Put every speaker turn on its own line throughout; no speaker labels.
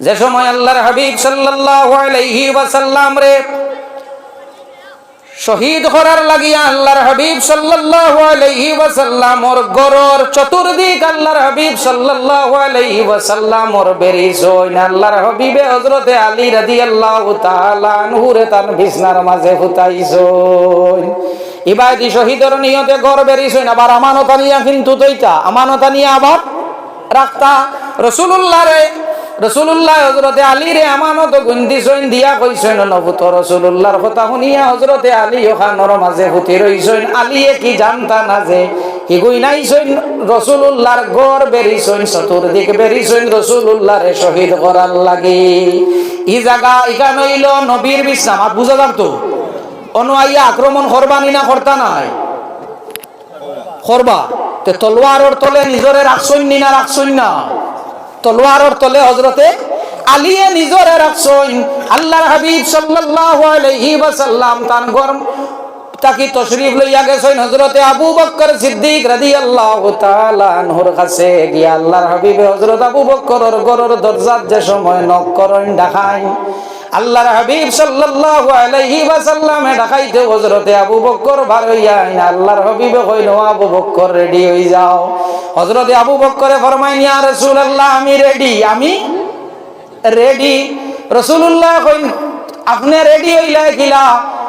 যে সময় আল্লাহর হাবিব সাল্লাল্লাহু ওয়াসাল্লাম রে শহীদ করার লাগিয়া আল্লাহর হাবিব সাল্লাল্লাহু গরর চতুর্দিক আল্লাহর হাবিব সাল্লাল্লাহু আলাইহি ওয়াসাল্লাম ওর বেরিস হইন আল্লাহর হাবিবে হযরতে আলী রাদিয়াল্লাহু তাআলা আনহুরে তার বিছনার মাঝে ফুতাইছইন ইবাদি শহীদের নিয়তে গর বেরিস হইন আবার আমানত কিন্তু তৈতা আমানত নিয়া আবার রাখতা। রসুল্লাহ রে রসুল্লাহ হজরতে আলী রে আমানত গুন্দি সৈন দিয়া কইসেন, নবুত রসুল্লাহর কথা শুনিয়া হজরতে আলী ওখানোর মাঝে হুতি রইসইন আলীয়ে কি জানতা না যে, কি হিগুই নাই সৈন রসুল্লাহর গড় বেরিসইন চতুর্দিক বেরিসইন রসুল্লাহ রে শহীদ করার লাগে। ই জাগা ইকা নইল নবীর বিশ্রাম। আর বুঝা যাক তো অনু আইয়া আক্রমণ করবানি না করতা নাই? করবা? তে তলোয়ারর তলে নিজরে রাখছইন নি না রাখছইন না? তলোয়ারর তলে হজরতে আলিয়ে নিজরে রাখছইন আল্লাহর হাবিব সাল্লাল্লাহু আলাইহি ওয়াসাল্লাম তান গরম তাকে তশরিফ লইয়া গেছেন হজরতে আবু বক্কর সিদ্দিক রাদিয়াল্লাহু তাআলা আনহুর কাছে। গিয়া আল্লাহর হাবিবে হজরত আবু বক্করের গরর দরজাত যে সময় নক করেন, দেখায়। আল্লাহর হাবিব সাল্লাল্লাহু আলাইহি ওয়াসাল্লাম ডাকাইতে হযরতে আবু বকর বার হইয়া আল্লাহর হাবিব কইলো আবু বকর রেডি হই যাও। হযরতে আবু বকরে ফরমাইনি, ইয়া রাসূলুল্লাহ, আমি রেডি আমি রেডি রাসূলুল্লাহ কইন, আপনি রেডি হইলা কিলা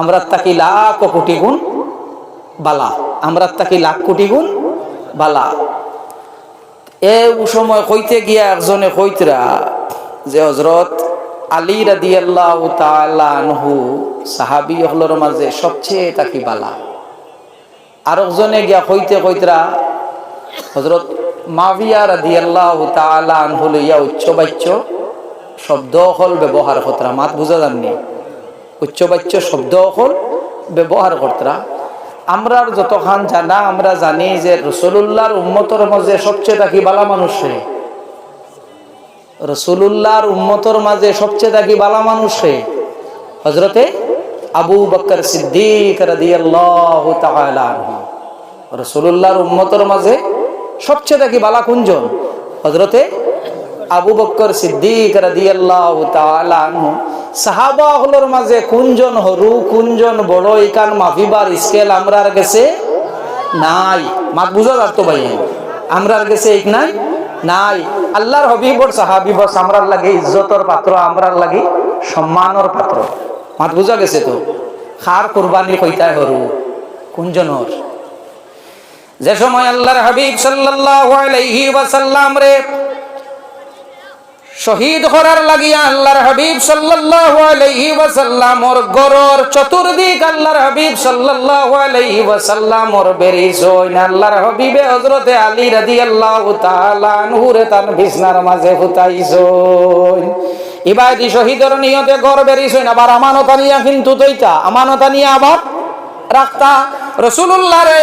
আমরা তাকি লাখ কোটি গুণ বালা। আমরা তাকি লাখ কোটি গুণ বালা। এ সময় কইতে গিয়া একজনে কইতরা যে হজরত আলী রাদি আল্লাহ সাহাবি হলর মাঝে সবচেয়ে তাকি বালা। আর একজনে গিয়া কইতে কইতরা হজরত মাভিয়া রাদি আল্লাহ তালহু লইয়া উচ্চ বাচ্য শব্দ হল ব্যবহার কতরা? মাত বুঝা যাননি। উচ্চবাচ্য শব্দ হল ব্যবহার করতরা। আমরা যতখান জানা, আমরা জানি যে রসুল্লাহর উম্মতর মাঝে সবচেয়ে থাকি বালা মানুষ রসুল্লাহর উম্মতর মাঝে সবচেয়ে থাকি বালা মানুষ হজরতে আবু বকর সিদ্দিক রসুল্লাহর উম্মতর মাঝে সবচেয়ে থাকি বালা কুঞ্জন? হজরতে আবু বক্কর সিদ্দিক রাদিয়াল্লাহু তাআলা সাহাবা হলোর মাঝে, কুনজন হরু, কুনজন বড় ইকান মাফিবার স্কেল আমরার গেছে নাই। মাত বুঝা যাতো ভাই? আমরার গেছে এক নাই? নাই। আল্লাহর হবিবর সাহাবি বস, আমরার লাগে ইজ্জতর পাত্র, আমরার লাগে সম্মানর পাত্র। মাত বুঝা গেছে তো? খার কুরবানি কইতায় হরু কুনজনর যে সময় আল্লাহর হাবিব সাল্লাল্লাহু আলাইহি ওয়াসাল্লাম রে শহীদ করার লাগিয়া আল্লাহর হাবিব সাল্লাল্লাহু আলাইহি ওয়াসাল্লাম, ওর গরর চতুর্দিক আল্লাহর হাবিব সাল্লাল্লাহু আলাইহি ওয়াসাল্লাম, ওর বেরিস হইন আল্লাহর হাবিবে হযরতে আলী রাদিয়াল্লাহু তাআলা আনহুরে তার বিছনার মাঝে ফুতাইছইন ইবাদি শহীদের নিয়তে গর বেরিস হইন আবার আমানত নিয়া কিন্তু তৈতা আমানত নিয়া আবার রাখতা। রসুল্লাহ রে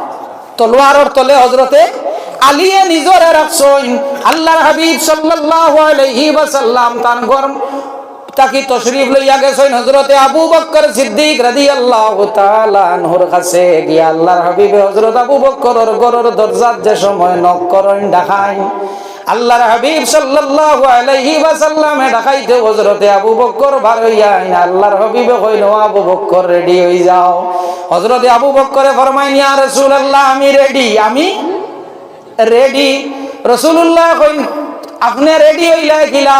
তলোয়ারর তলে হজরতে আলিয়ে নিজরে রাখছই আল্লাহর হাবিব সাল্লাল্লাহু আলাইহি ওয়াসাল্লাম তান গরম তাকি তশরিফ লইয়া গেছেন হজরতে আবু বক্কর সিদ্দিক রাদিয়াল্লাহু তাআলা আনহুর কাছে। গিয়া আল্লাহর হাবিবে হজরত আবু বক্করের গরর দরজাত যে সময় নক করেন, দেখায়। আল্লাহর হাবিব সাল্লাল্লাহু আলাইহি ওয়াসাল্লাম ডাকাইতে হযরতে আবু বকর বার হইয়া আইন আল্লাহর হাবিবে কইলো আবু বকর রেডি হই যাও। হযরতে আবু বকরে ফরমাইনি ইয়া রাসূলুল্লাহ, আমি রেডি আমি রেডি রাসূলুল্লাহ কইন আপনি রেডি হইলা কিলা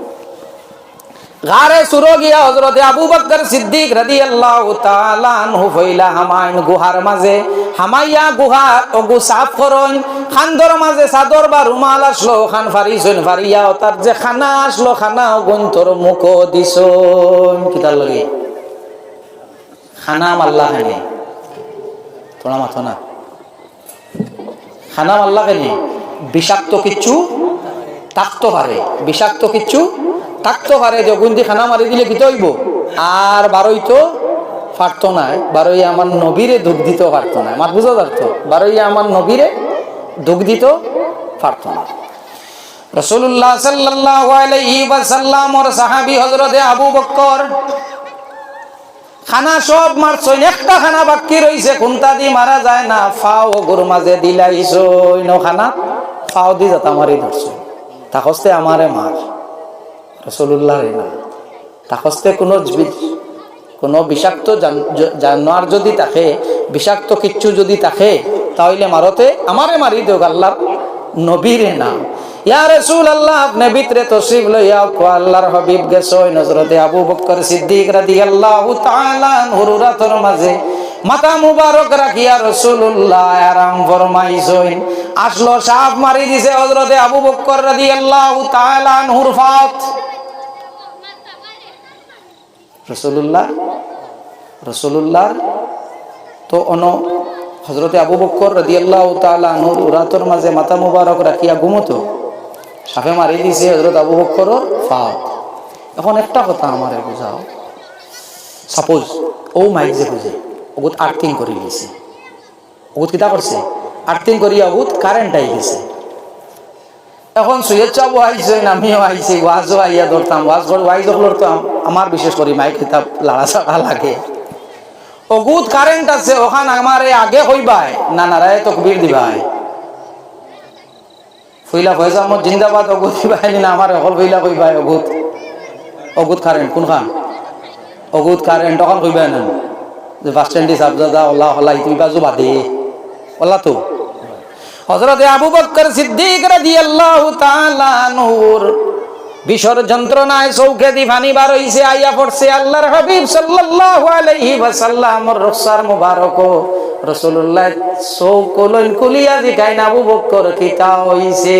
গারে সুরো গিয়া হযরত আবু বকর সিদ্দিক রাদিয়াল্লাহু তাআলা আনহু ফইলা হামাইন গুহার মাঝে। হামাইয়া গুহা ওগু সাফ করন, খান্দর মাঝে চাদর বা রুমাল আসলো, খান ফারিছন ফারিয়া তার যে খানা আসলো, খানা গুন্তর মুখ দিছন কিতার লাগে? খানা মাল্লা খানে তোরা মাথো না। খানা মাল্লা খানে বিষাক্ত কিচ্ছু থাকতে পারে বিষাক্ত কিচ্ছু থাকতে পারে যে গুন্দি খানা মারি দিলে কি হইব আর বারোই তো পারতো না, বারোই আমার নবীরে দুঃখ দিতে পারতো না। আমার বুঝা পারতো বারোই আমার নবীরে দুঃখ দিতে পারতো না। রসুল্লাহ সাল্লাল্লাহু আলাইহি ওয়াসাল্লাম ওর সাহাবী হযরতে আবু বকর খানা সব মারছইন একটা খানা বাকি রইছে কোনটা দি মারা যায় না, ফাও গরু মাঝে দিলাইছইন খানা ফাও দি যাতা মারি ধরছইন তাহস্তে আমারে মার। রসুল্লাহ না। তাহস্তে কোনো কোনো বিষাক্ত জানোয়ার যদি থাকে, বিষাক্ত কিচ্ছু যদি থাকে, তাহলে মারতে আমারে মারি দেও আল্লাহ নবীরে না। ইয়া আল্লাহ আবু বকর সিদ্দিক রাদিয়াল্লাহু তাআলা মাঝে। মাথা মুবারক রাখিয়া রাসূলুল্লাহ আরাম ফরমাইছইন আসলো সাপ মারি দিছে হযরতে আবু বকর রাদিয়াল্লাহু তাআলা আনহুর ফাত। রসুল্লাহ রসুল্লাহর তো অন হজরতে আবু বক্কর রদিয়াল্লাহ তালা নূর উরাতর মাঝে মাথা মুবারক রাখিয়া ঘুমতো। সাফে মারি দিছে হজরত আবু বক্কর ফাত। এখন একটা কথা আমার বুঝাও। সাপোজ ও মাইক যে বুঝে। ওগুত আর্থিং করে গেছে। ওগুত কিতা করছে? আর্থিং করিয়া ওগুত কারেন্ট আই গেছে। এখন সৈয়দ চাবো আইছে আমিও আইছি ওয়াজও আইয়া ধরতাম, ওয়াজ করে ওয়াইজ ধরতাম আমার বিশেষ করে মাইক কিতাব লাড়া চাড়া লাগে। অগুত কারেন্ট আছে, ওখান আমারে আগে হইবাই, না নারায় তকবির দিবাই। ফুইলা হয়ে যাম জিন্দাবাদ অগুত দিবাই, না আমার অকল ফুইলা কইবাই অগুত অগুত কারেন্ট কোনখান? অগুত কারেন্ট তখন কইবাই না। যে বাস স্ট্যান্ডে সাবজাদা ওলা হলা ইতুই বাজু বাদে। ওলা তো। হজরতে আবু বক্কর সিদ্দিক রাদিয়াল্লাহু তাআলা নূর বিষর যন্ত্রণায় চৌকে দি পানি বার হইছে, আইয়া পড়ছে, আল্লাহর হাবিব সাল্লাল্লাহু আলাইহি ওয়াসাল্লামর রুখসার মুবারক। রাসূলুল্লাহ চৌকলন কুলিয়া দিকাই না আবু বক্কর কিতা হইছে।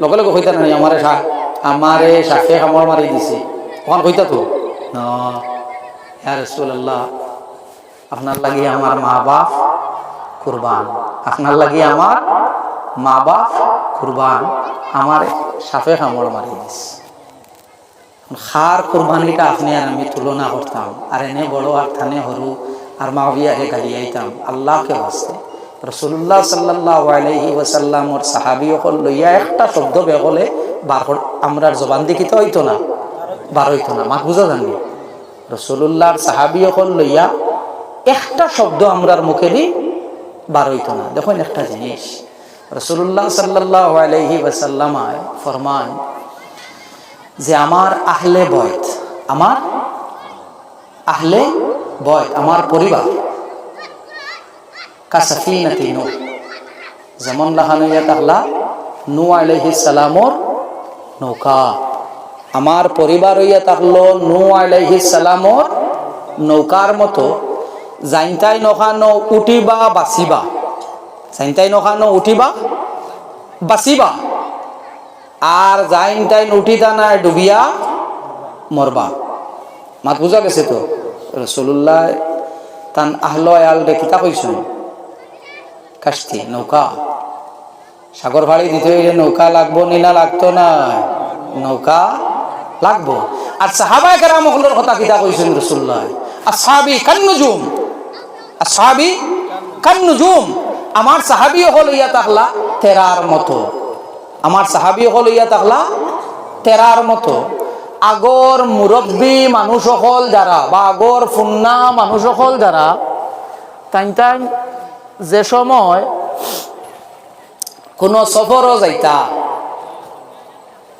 লগে লগে কইতা নাই আমারে শাহ, আমারে শাকে কামড় মারি দিছে। ওখান কইতা তো? না। আপনার লাগি আমার মা বাপ কুরবান। আপনার লাগি আমার মা বাপ কুরবান। আমার সাফে কামড় মারি দিস। খার কুরবানিটা আপনি আর আমি তুলনা করতাম। আর এনে বড় আর থানে হরু আর মা গালি আইতাম। আল্লাহকে বাসতে রসুল্লাহ সাল্লাহ আলহি ওসাল্লামর সাহাবি অকল লইয়া একটা শব্দ বেগলে বার আমরার জবান দেখিতে হইতো না, বার হইতো না। মাক বুঝা জানি? রসুল্লাহর সাহাবি অকল লইয়া একটা শব্দ আমরার মুখে দি বার হইতো না। দেখুন একটা জিনিস। রসুল্লাহ সাল্লাহ আলহি ওসাল্লামায় ফরমান যে আমার আহলে বয়ত, আমার আহলে বয়ত, আমার পরিবার, কাসাফিনাতি নূহ যেমন লাহানুয়া তাহলা নু আলাইহিস সালামর নৌকা। আমার পরিবার হইয়া থাকল নু আলাইহিস সালামর নৌকার মতো। জাইনতাই নখানো উঠিবা, বাঁচিবা। জাইনতাই নখানো উঠিবা, বাঁচিবা। আর জাইন টাইন উঠিতা নাই ডুবিয়া মরবা। মাত বুঝা গেছে তো? রসুল্লাহ তান আহলো আয়াল রে কিতা কইছুন কাস্তি নৌকা। সাগর ভাড়ি দিতে নৌকা লাগবো নিনা লাগতো না? নৌকা লাগবো। আর সাহাবাই কেরাম হলোর কথা কিতা কইছেন রসুল্লাহ আর সাহাবি কান্নুজুম। আর সাহাবি কান্নুজুম। আমার সাহাবি হল ইয়া তাহলা তেরার মতো। আমার সাহাবি হল ইয়া তাহলা তেরার মতো। আগর মুরব্বী মানুষ সকল যারা বা আগর ফুন্না মানুষ সকল যারা তাই তাই যে সময় কোনো সফরও যাইতা।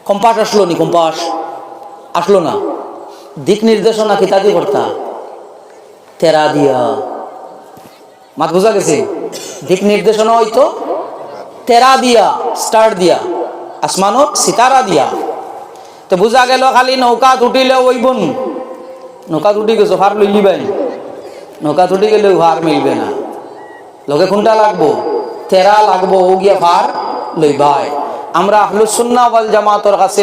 কম্পাস আসলো নি, কম্পাস। আসলো না। দিক নির্দেশনা কিতাদি করতা? তেরা দিয়া। মাত বোঝা গেছে? দিক নির্দেশনা হইতো তেরা দিয়া, স্টার দিয়া আসমানত সিতারা দিয়া। তো বুঝা গেল খালি নৌকা উঠিলে ওইবন নৌকা উঠি গেছো, ফার লইলি বাই। নৌকা উঠি গেলে ফার মিলবে না। লগে কোনটা লাগবো? তেরা লাগবো, ও গিয়া ফার লইবাই। আমরা আহলুসুন্না ওয়াল জামাতর কাছে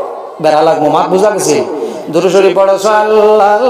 বেড়া লাগবো মাত বুঝা গেছে। দুরুশরী পড়ো সাল্লাহ